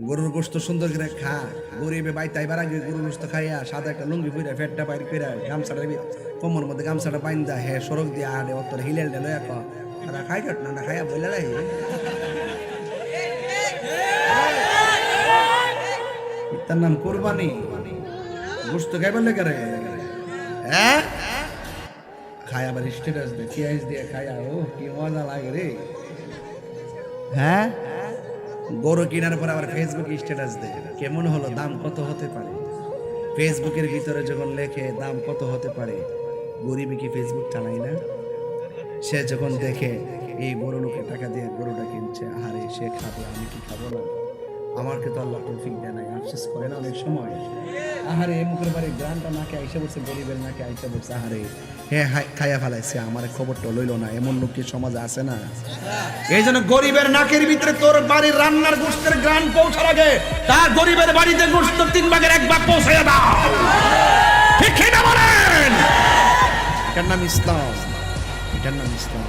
গরুর গোস্ত সুন্দর করে খা। গরিবে বাই তাই বার আগে গরুর গোস্ত খাইয়া সাদা একটা লুঙ্গি পইরা ফেটটা বাইর কইরা গামছাটা কোমর মধ্যে গামছাটা বাইন্দা হে, সড়ক দিয়ে আড়ে অতর হিলেল ডেলো এক আর খাই কাট না খাইয়া বলে লাই তার নাম কোরবানি। গোস্ত খাইবার লেগে রে। হ্যাঁ? খায় আবার স্ট্যাটাস দে পিঁয়াজ দিয়ে খায়া ও কি মজা লাগে রে। হ্যাঁ? গরু কেনার পর আবার ফেসবুক স্ট্যাটাস দেয় কেমন হলো? দাম কত হতে পারে? ফেসবুকের ভিতরে যখন লেখে দাম কত হতে পারে? গরিবে কি ফেসবুক চালাই না? সে যখন দেখে, এই বড় লোকে টাকা দিয়ে গরুটা কিনছে, আহারে, সে খাবে, আমি কি খাব না? আমাকে তো আল্লাহ তৌফিক দেয় নাই, আফসোস করে না অনেক সময়। আহারে মুখের বাড়ি গ্রানটা নাকে আইসা বলছে গরিবের নাকে আইসা বলছে আহারে। হ্যাঁ খাইয়া ফেলাইছে, আমার খবরটা লইল না, এমন লোক কি সমাজে আছে না? এই জন্য গরিবের নাকের ভিতরে তোর বাড়ির রান্নার গোষ্ঠের গ্রান পৌঁছার আগে তার গরিবের বাড়িতে গোষ্ঠ তিন ভাগের এক ভাগ পৌঁছাইয়া দাও। এটার নাম ইসলাম। এটার নাম ইসলাম।